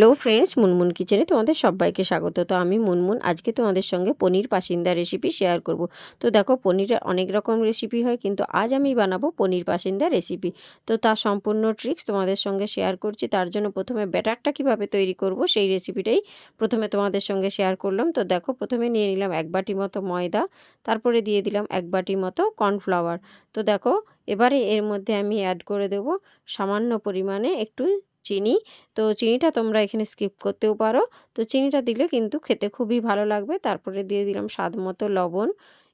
Hello friends Munmun কিচেনে তোমাদের সবাইকে স্বাগত। তো আমি মুনমুন আজকে তোমাদের সঙ্গে পনির পাসিন্দা রেসিপি শেয়ার করব। তো দেখো পনিরের অনেক রকম রেসিপি হয়, কিন্তু আজ আমি বানাবো পনির পাসিন্দা রেসিপি তো তার সম্পূর্ণ ট্রিক্স তোমাদের সঙ্গে শেয়ার করছি, তার জন্য প্রথমে ব্যাটারটা কীভাবে তৈরি করব সেই রেসিপিটাই প্রথমে তোমাদের সঙ্গে শেয়ার করলাম। তো দেখো, প্রথমে নিয়ে নিলাম এক বাটি মতো ময়দা, তারপরে দিয়ে দিলাম এক বাটি মতো কর্নফ্লাওয়ার তো দেখো, এবারে এর মধ্যে আমি অ্যাড করে দেব সামান্য পরিমাণে একটু চিনি। তো চিনিটা তোমরা এখানে স্কিপ করতেও পারো। তো চিনিটা দিলে কিন্তু খেতে খুবই ভালো লাগবে। তারপরে দিয়ে দিলাম স্বাদ মতো লবণ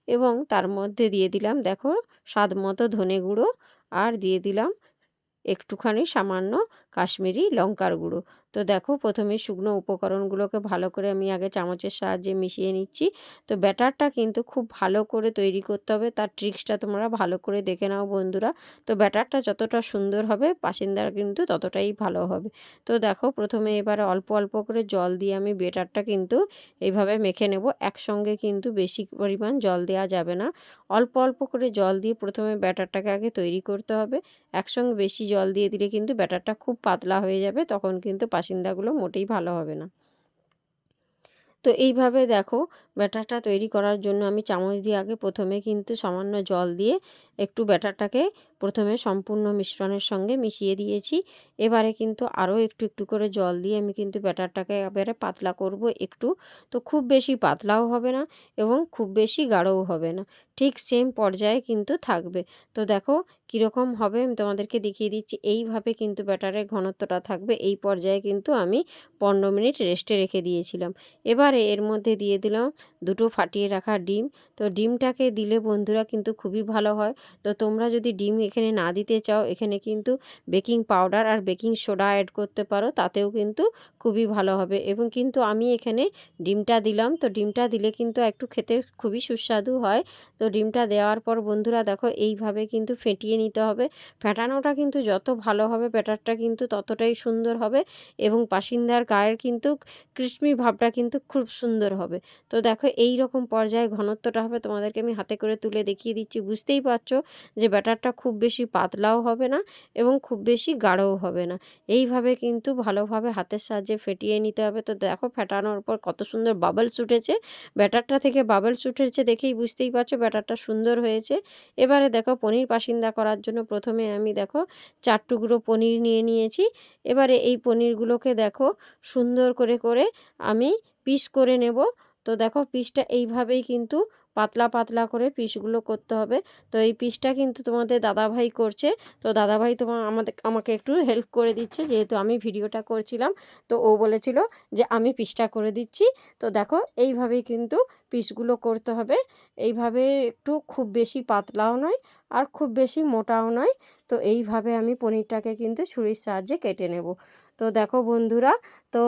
এবং তার মধ্যে দিয়ে দিলাম দেখো স্বাদ মতো ধনে গুঁড়ো। আর দিয়ে দিলাম একটুখানি সামান্য কাশ্মীরি লঙ্কার গুঁড়ো। তো দেখো প্রথমে শুকনো উপকরণগুলোকে ভালো করে আমি আগে চামচের সাহায্যে মিশিয়ে নিচ্ছি। তো ব্যাটারটা কিন্তু খুব ভালো করে তৈরি করতে হবে। তার ট্রিক্সটা তোমরা ভালো করে দেখে নাও বন্ধুরা। তো ব্যাটারটা যতটা সুন্দর হবে পাসিন্দার কিন্তু ততটাই ভালো হবে। তো দেখো প্রথমে এবারে অল্প অল্প করে জল দিয়ে আমি ব্যাটারটা কিন্তু এইভাবে মেখে নেব। একসঙ্গে কিন্তু বেশি পরিমাণ জল দেওয়া যাবে না। অল্প অল্প করে জল দিয়ে প্রথমে ব্যাটারটাকে আগে তৈরি করতে হবে। একসঙ্গে বেশি জল দিয়ে দিলে কিন্তু ব্যাটারটা খুব পাতলা হয়ে যাবে, তখন কিন্তু বাসিন্দাগুলো মোটেই ভালো হবে না। তো এইভাবে দেখো ব্যাটারটা তৈরি করার জন্য আমি চামচ দিয়ে আগে প্রথমে কিন্তু সামান্য জল দিয়ে একটু ব্যাটারটাকে প্রথমে সম্পূর্ণ মিশ্রণের সঙ্গে মিশিয়ে দিয়েছি। এবারে কিন্তু আরও একটু একটু করে জল দিয়ে আমি কিন্তু ব্যাটারটাকে এবারে পাতলা করব একটু। তো খুব বেশি পাতলাও হবে না এবং খুব বেশি গাঢ়ও হবে না। ঠিক সেম পর্যায়ে কিন্তু থাকবে। তো দেখো কীরকম হবে, আমি তোমাদেরকে দেখিয়ে দিচ্ছি। এইভাবে কিন্তু ব্যাটারের ঘনত্বটা থাকবে। এই পর্যায়ে কিন্তু আমি পনেরো মিনিট রেস্টে রেখে দিয়েছিলাম। এবারে এর মধ্যে দিয়ে দিলাম দুটো ফাটিয়ে রাখা ডিম। তো ডিমটাকে দিলে বন্ধুরা কিন্তু খুবই ভালো হয়। তো তোমরা যদি ডিম এখানে না দিতে চাও, এখানে কিন্তু বেকিং পাউডার আর বেকিং সোডা অ্যাড করতে পারো, তাতেও কিন্তু খুবই ভালো হবে। এবং কিন্তু আমি এখানে ডিমটা দিলাম, তো ডিমটা দিলে কিন্তু একটু খেতে খুবই সুস্বাদু হয়। তো ডিমটা দেওয়ার পর বন্ধুরা দেখো, এইভাবে কিন্তু ফেটিয়ে নিতে হবে। ফেটানোটা কিন্তু যত ভালো হবে, ব্যাটারটা কিন্তু ততটাই সুন্দর হবে এবং পাসিন্দার গায়ের কিন্তু ক্রিসমি ভাবটা কিন্তু খুব সুন্দর হবে। তো দেখো এই রকম পর্যায়ে ঘনত্বটা হবে, তোমাদেরকে আমি হাতে করে তুলে দেখিয়ে দিচ্ছি। বুঝতেই পারছ যে ব্যাটারটা খুব বেশি পাতলাও হবে না এবং খুব বেশি গাঢ়ও হবে না। এইভাবে কিন্তু ভালোভাবে হাতের সাহায্যে ফেটিয়ে নিতে হবে। তো দেখো ফেটানোর পর কত সুন্দর বাবলস উঠেছে। ব্যাটারটা থেকে বাবলস উঠেছে দেখেই বুঝতেই পারছ ব্যাটারটা সুন্দর হয়েছে। এবারে দেখো পনির পাসিন্দা করার জন্য প্রথমে আমি দেখো চার টুকরো পনির নিয়ে নিয়েছি। এবারে এই পনিরগুলোকে দেখো সুন্দর করে করে আমি পিস করে নেব। তো দেখো পিসটা এইভাবেই কিন্তু পাতলা পাতলা করে পিসগুলো করতে হবে। তো এই পিসটা কিন্তু তোমাদের দাদাভাই করছে। তো দাদাভাই তোমার আমাদের, আমাকে একটু হেল্প করে দিচ্ছে, যেহেতু আমি ভিডিওটা করছিলাম। তো ও বলেছিল যে, আমি পিসটা করে দিচ্ছি। তো দেখো এইভাবেই কিন্তু পিসগুলো করতে হবে। এইভাবে একটু খুব বেশি পাতলাও নয় আর খুব বেশি মোটাও নয়। তো এইভাবে আমি পনিরটাকে কিন্তু ছুরির সাহায্যে কেটে নেব। তো দেখো বন্ধুরা, তো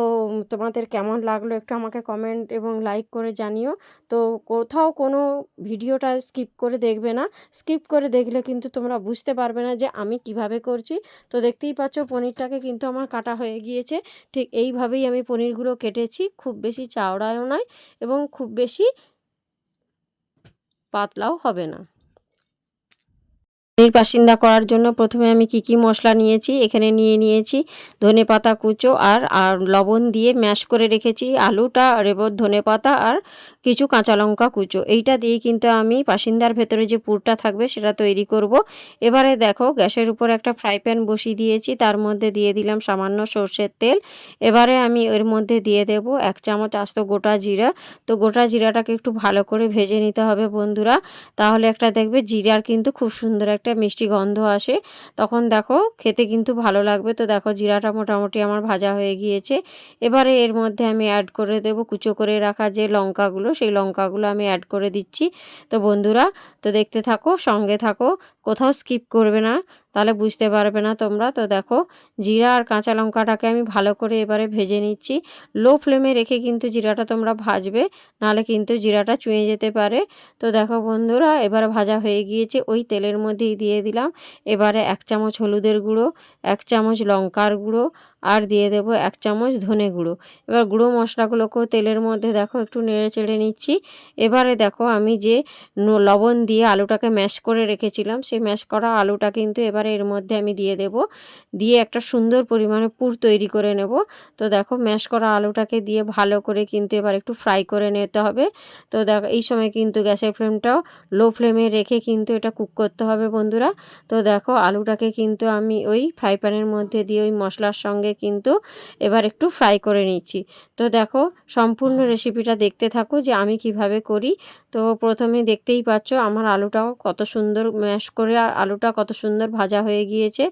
তোমাদের কেমন লাগল একটু আমাকে কমেন্ট এবং লাইক করে জানিও। তো কোথাও কোনো ভিডিওটা স্কিপ করে দেখবে না। স্কিপ করে দেখলে কিন্তু তোমরা বুঝতে পারবে না যে আমি কীভাবে করছি। তো দেখতেই পাচ্ছ পনিরটাকে কিন্তু আমার কাটা হয়ে গিয়েছে। ঠিক এইভাবেই আমি পনিরগুলো কেটেছি। খুব বেশি চাওড়ায়ও নয় এবং খুব বেশি পাতলাও হবে না। পনির বাসিন্দা করার জন্য প্রথমে আমি কি কি মশলা নিয়েছি, এখানে নিয়ে নিয়েছি ধনে পাতা, কুচো আর আর লবণ দিয়ে ম্যাশ করে রেখেছি আলুটা আর এবার ধনে পাতা আর কিছু কাঁচা লঙ্কা, কুচো। এইটা দিয়ে কিন্তু আমি বাসিন্দার ভেতরে যে পুরটা থাকবে সেটা তৈরি করব। এবারে দেখো গ্যাসের উপর একটা ফ্রাই প্যান বসিয়ে দিয়েছি, তার মধ্যে দিয়ে দিলাম সামান্য সর্ষের তেল। এবারে আমি এর মধ্যে দিয়ে দেব এক চামচ আস্ত গোটা জিরা। তো গোটা জিরাটাকে একটু ভালো করে ভেজে নিতে হবে বন্ধুরা, তাহলে একটা দেখবে জিরার কিন্তু খুব সুন্দর একটা একটা মিষ্টি গন্ধ আসে। তখন দেখো খেতে কিন্তু ভালো লাগবে। তো দেখো জিরাটা মোটামুটি আমার ভাজা হয়ে গিয়েছে। এবারে এর মধ্যে আমি অ্যাড করে দেব কুচো করে রাখা যে লঙ্কাগুলো, সেই লঙ্কাগুলো আমি অ্যাড করে দিচ্ছি। তো বন্ধুরা, তো দেখতে থাকো, সঙ্গে থাকো, কোথাও স্কিপ করবে না। তাহলে বুঝতে পারবে না তোমরা। তো দেখো, জিরা আর কাঁচা লঙ্কাটাকে আমি ভালো করে এবারে ভেজে নিচ্ছি। লো ফ্লেমে রেখে কিন্তু জিরাটা তোমরা ভাজবে, নাহলে কিন্তু জিরাটা চুঁয়ে যেতে পারে। তো দেখো বন্ধুরা, এবারে ভাজা হয়ে গিয়েছে, ওই তেলের মধ্যেই দিয়ে দিলাম। এবারে এক চামচ হলুদের গুঁড়ো, এক চামচ লঙ্কার গুঁড়ো আর দিয়ে দেব এক চামচ ধনে গুঁড়ো। এবার গুঁড়ো মশলাগুলোকেও তেলের মধ্যে দেখো একটু নেড়ে চেড়ে নিচ্ছি। এবারে দেখো আমি যে লবণ দিয়ে আলুটাকে ম্যাশ করে রেখেছিলাম, সেই ম্যাশ করা আলুটা কিন্তু এবারে এর মধ্যে আমি দিয়ে দেব। দিয়ে একটা সুন্দর পরিমাণে পুর তৈরি করে নেব। তো দেখো ম্যাশ করা আলুটাকে দিয়ে ভালো করে কিন্তু এবার একটু ফ্রাই করে নিতে হবে। তো দেখো, এই সময় কিন্তু গ্যাসের ফ্লেমটাও লো ফ্লেমে রেখে কিন্তু এটা কুক করতে হবে বন্ধুরা। তো দেখো আলুটাকে কিন্তু আমি ওই ফ্রাই প্যানের মধ্যে দিয়ে ওই মশলার সঙ্গে কিন্তু এবার একটু ফ্রাই করে নিচ্ছি। তো দেখো, সম্পূর্ণ রেসিপিটা দেখতে থাকো যে আমি কীভাবে করি। তো প্রথমে দেখতেই পাচ্ছ আমার আলুটাও কত সুন্দর ম্যাশ করে আলুটা কত সুন্দর ভাজা হয়ে গিয়েছে।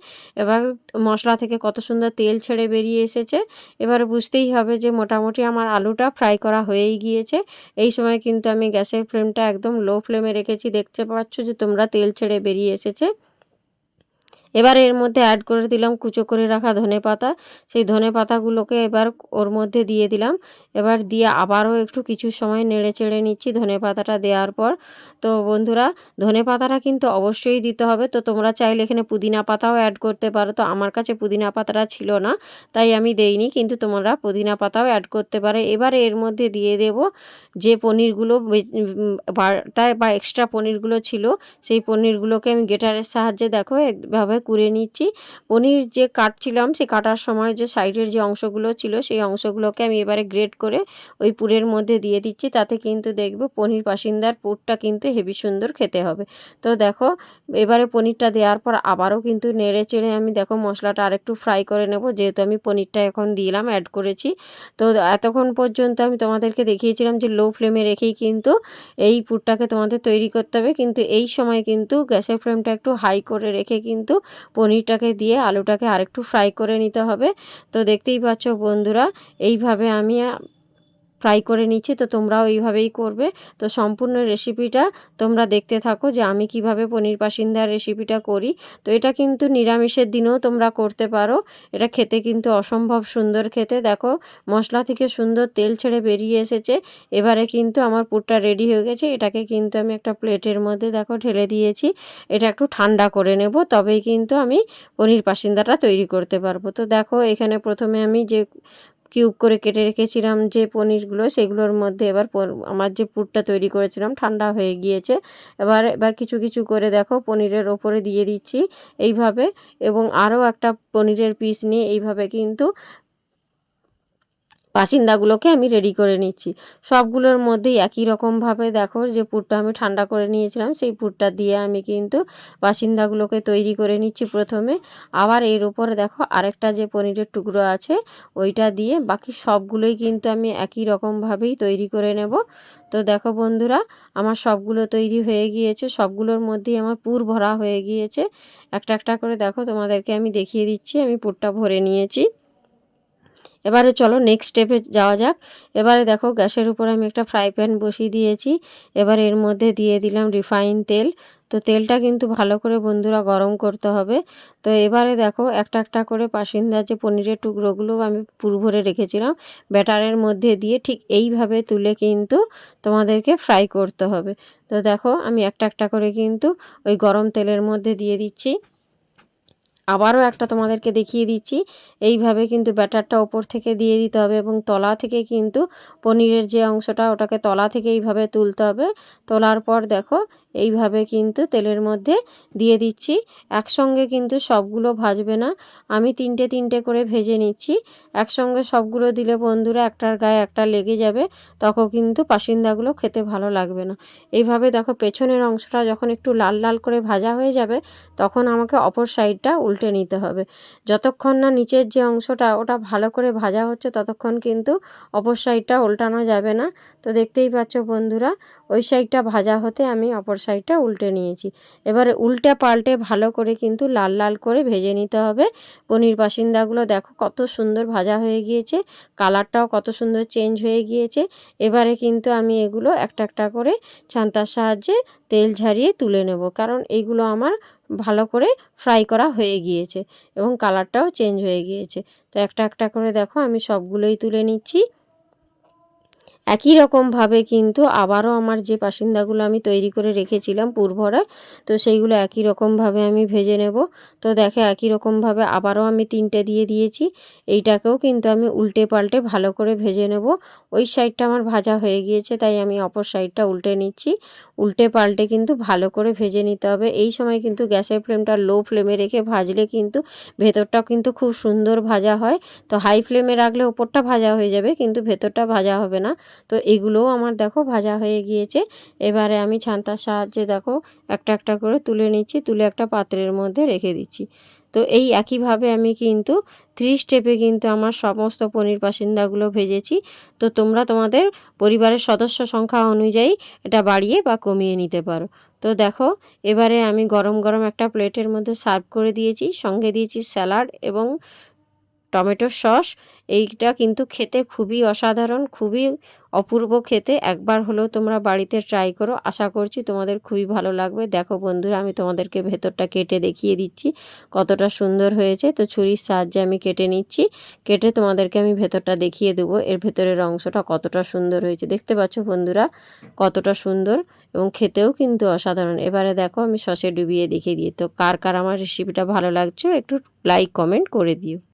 এবার মশলা থেকে কত সুন্দর তেল ছেড়ে বেরিয়ে এসেছে। এবার বুঝতেই হবে যে মোটামুটি আমার আলুটা ফ্রাই করা হয়েই গিয়েছে। এই সময় কিন্তু আমি গ্যাসের ফ্লেমটা একদম লো ফ্লেমে রেখেছি। দেখতে পাচ্ছ যে তোমরা তেল ছেড়ে বেরিয়ে এসেছে। এবার এর মধ্যে অ্যাড করে দিলাম কুচো করে রাখা ধনে পাতা। সেই ধনে পাতাগুলোকে এবার ওর মধ্যে দিয়ে দিলাম। এবার দিয়ে আবারও একটু কিছু সময় নেড়ে চেড়ে নিচ্ছি ধনে পাতাটা দেওয়ার পর। তো বন্ধুরা ধনে পাতাটা কিন্তু অবশ্যই দিতে হবে। তো তোমরা চাইলে এখানে পুদিনা পাতাও অ্যাড করতে পারো। তো আমার কাছে পুদিনা পাতাটা ছিল না তাই আমি দেইনি। কিন্তু তোমরা পুদিনা পাতাও অ্যাড করতে পারো। এবারে এর মধ্যে দিয়ে দেব যে পনিরগুলো উম, বা এক্সট্রা পনিরগুলো ছিল সেই পনিরগুলোকে আমি গেটারের সাহায্যে দেখো একভাবে কুড়ে নিচ্ছি। পনির যে কাটছিলাম সেই কাটার সময় যে সাইডের যে অংশগুলো ছিল, সেই অংশগুলোকে আমি এবারে গ্রেড করে ওই পুরের মধ্যে দিয়ে দিচ্ছি। তাতে কিন্তু দেখবে পনির পাসিন্দার পুরটা কিন্তু হেভি সুন্দর খেতে হবে। তো দেখো, এবারে পনিরটা দেওয়ার পর আবারও কিন্তু নেড়ে চেড়ে আমি দেখো মশলাটা আরেকটু ফ্রাই করে নেব। যেহেতু আমি পনিরটা এখন দিলাম অ্যাড করেছি। তো এতক্ষণ পর্যন্ত আমি তোমাদেরকে দেখিয়েছিলাম যে লো ফ্লেমে রেখেই কিন্তু এই পুরটাকে তোমাদের তৈরি করতে হবে। কিন্তু এই সময় কিন্তু গ্যাসের ফ্লেমটা একটু হাই করে রেখে কিন্তু পনিরটাকে দিয়ে আলুটাকে আরেকটু ফ্রাই করে নিতে হবে। তো দেখতেই পাচ্ছ বন্ধুরা এইভাবে আমি ফ্রাই করে নিচ্ছি, তো তোমরাও এইভাবেই করবে। তো সম্পূর্ণ রেসিপিটা তোমরা দেখতে থাকো যে আমি কীভাবে পনির পাসিন্দার রেসিপিটা করি। তো এটা কিন্তু নিরামিষের দিনেও তোমরা করতে পারো। এটা খেতে কিন্তু অসম্ভব সুন্দর খেতে। দেখো, মশলা থেকে সুন্দর তেল ছেড়ে বেরিয়ে এসেছে। এবারে কিন্তু আমার পুরটা রেডি হয়ে গেছে। এটাকে কিন্তু আমি একটা প্লেটের মধ্যে, দেখো, ঢেলে দিয়েছি। এটা একটু ঠান্ডা করে নেব, তবেই কিন্তু আমি পনির পাসিন্দাটা তৈরি করতে পারব। তো দেখো, এখানে প্রথমে আমি যে কিউব করে কেটে রেখেছিলাম যে পনিরগুলো, সেগুলোর মধ্যে এবার আমার যে পুরটা তৈরি করেছিলাম ঠান্ডা হয়ে গিয়েছে। এবার এবার কিছু কিছু করে দেখো, পনিরের ওপরে দিয়ে দিচ্ছি এইভাবে এবং আরও একটা পনিরের পিস নিয়ে এইভাবে কিন্তু বাসিন্দাগুলোকে আমি রেডি করে নিচ্ছি। সবগুলোর মধ্যেই একই রকমভাবে দেখো যে পুরটা আমি ঠান্ডা করে নিয়েছিলাম, সেই পুরটা দিয়ে আমি কিন্তু বাসিন্দাগুলোকে তৈরি করে নিচ্ছি প্রথমে। আবার এর উপরে দেখো আরেকটা যে পনিরের টুকরো আছে, ওইটা দিয়ে বাকি সবগুলোই কিন্তু আমি একই রকমভাবেই তৈরি করে নেব। তো দেখো বন্ধুরা, আমার সবগুলো তৈরি হয়ে গিয়েছে, সবগুলোর মধ্যেই আমার পুর ভরা হয়ে গিয়েছে। একটা একটা করে দেখো তোমাদেরকে আমি দেখিয়ে দিচ্ছি, আমি পুরটা ভরে নিয়েছি। এবারে চলো নেক্সট স্টেপে যাওয়া যাক। এবারে দেখো গ্যাসের উপর আমি একটা ফ্রাই প্যান বসিয়ে দিয়েছি। এবার এর মধ্যে দিয়ে দিলাম রিফাইন তেল। তো তেলটা কিন্তু ভালো করে বন্ধুরা গরম করতে হবে। তো এবারে দেখো একটা একটা করে পাসিন্দার যে পনিরের টুকরোগুলো আমি পুর ভরে রেখেছিলাম ব্যাটারের মধ্যে দিয়ে ঠিক এইভাবে তুলে কিন্তু তোমাদেরকে ফ্রাই করতে হবে। তো দেখো আমি একটা একটা করে কিন্তু ওই গরম তেলের মধ্যে দিয়ে দিচ্ছি। আবারও একটা তোমাদেরকে দেখিয়ে দিচ্ছি। এইভাবে কিন্তু ব্যাটারটা ওপর থেকে দিয়ে দিতে হবে এবং তলা থেকে কিন্তু পনিরের যে অংশটা, ওটাকে তলা থেকে এইভাবে তুলতে হবে। তোলার পর দেখো, এইভাবে কিন্তু তেলের মধ্যে দিয়ে দিচ্ছি। একসঙ্গে কিন্তু সবগুলো ভাজবে না। আমি তিনটে তিনটে করে ভেজে নিচ্ছি। একসঙ্গে সবগুলো দিলে বন্ধুরা একটার গায়ে একটা লেগে যাবে, তখন কিন্তু পাসিন্দাগুলো খেতে ভালো লাগবে না। এইভাবে দেখো, পেছনের অংশটা যখন একটু লাল লাল করে ভাজা হয়ে যাবে, তখন আমাকে অপর সাইডটা উল্টে নিতে হবে। যতক্ষণ না নিচের যে অংশটা ওটা ভালো করে ভাজা হচ্ছে, ততক্ষণ কিন্তু অপর সাইডটা উল্টানো যাবে না। তো দেখতেই পাচ্ছ বন্ধুরা, ওই সাইডটা ভাজা হতে আমি অপর সাইডটা উল্টে নিয়েছি। এবারে উল্টে পাল্টে ভালো করে কিন্তু লাল লাল করে ভেজে নিতে হবে। পনির বাসিন্দাগুলো দেখো কত সুন্দর ভাজা হয়ে গিয়েছে, কালারটাও কত সুন্দর চেঞ্জ হয়ে গিয়েছে। এবারে কিন্তু আমি এগুলো একটা একটা করে ছান্তার সাহায্যে তেল ঝারিয়ে তুলে নেব, কারণ এইগুলো আমার ভালো করে ফ্রাই করা হয়ে গিয়েছে এবং কালারটাও চেঞ্জ হয়ে গিয়েছে। তো একটা একটা করে দেখো, আমি সবগুলোই তুলে নিচ্ছি। একই রকমভাবে কিন্তু আবারও আমার যে বাসিন্দাগুলো আমি তৈরি করে রেখেছিলাম পুরভরা তো সেইগুলো একই রকমভাবে আমি ভেজে নেব। তো দেখে একই রকমভাবে আবারও আমি তিনটে দিয়ে দিয়েছি। এইটাকেও কিন্তু আমি উল্টে পাল্টে ভালো করে ভেজে নেব। ওই সাইডটা আমার ভাজা হয়ে গিয়েছে, তাই আমি অপর সাইডটা উল্টে নিচ্ছি। উল্টে পাল্টে কিন্তু ভালো করে ভেজে নিতে হবে। এই সময় কিন্তু গ্যাসের ফ্লেমটা লো ফ্লেমে রেখে ভাজলে কিন্তু ভেতরটা কিন্তু খুব সুন্দর ভাজা হয়। তো হাই ফ্লেমে রাখলে ওপরটা ভাজা হয়ে যাবে, কিন্তু ভেতরটা ভাজা হবে না। তো এগুলোও আমার দেখো ভাজা হয়ে গিয়েছে। এবারে আমি ছান্তার সাহায্যে দেখো একটা একটা করে তুলে নিচ্ছি, তুলে একটা পাত্রের মধ্যে রেখে দিচ্ছি। তো এই একইভাবে আমি কিন্তু থ্রি স্টেপে কিন্তু আমার সমস্ত পনির বাসিন্দাগুলো ভেজেছি। তো তোমরা তোমাদের পরিবারের সদস্য সংখ্যা অনুযায়ী এটা বাড়িয়ে বা কমিয়ে নিতে পারো। তো দেখো এবারে আমি গরম গরম একটা প্লেটের মধ্যে সার্ভ করে দিয়েছি। সঙ্গে দিয়েছি স্যালাড এবং টমেটোর সস, এইটা কিন্তু খেতে খুবই অসাধারণ, খুবই অপূর্ব খেতে। একবার হলেও তোমরা বাড়িতে ট্রাই করো। আশা করছি তোমাদের খুবই ভালো লাগবে। দেখো বন্ধুরা, আমি তোমাদেরকে ভেতরটা কেটে দেখিয়ে দিচ্ছি, কতটা সুন্দর হয়েছে। তো ছুরির সাহায্যে আমি কেটে নিচ্ছি, কেটে তোমাদেরকে আমি ভেতরটা দেখিয়ে দেবো। এর ভেতরের অংশটা কতটা সুন্দর হয়েছে। দেখতে পাচ্ছ বন্ধুরা, কতটা সুন্দর এবং খেতেও কিন্তু অসাধারণ। এবারে দেখো, আমি সসে ডুবিয়ে দেখিয়ে দিই। তো কার কার আমার রেসিপিটা ভালো লাগছে, একটু লাইক কমেন্ট করে দিও।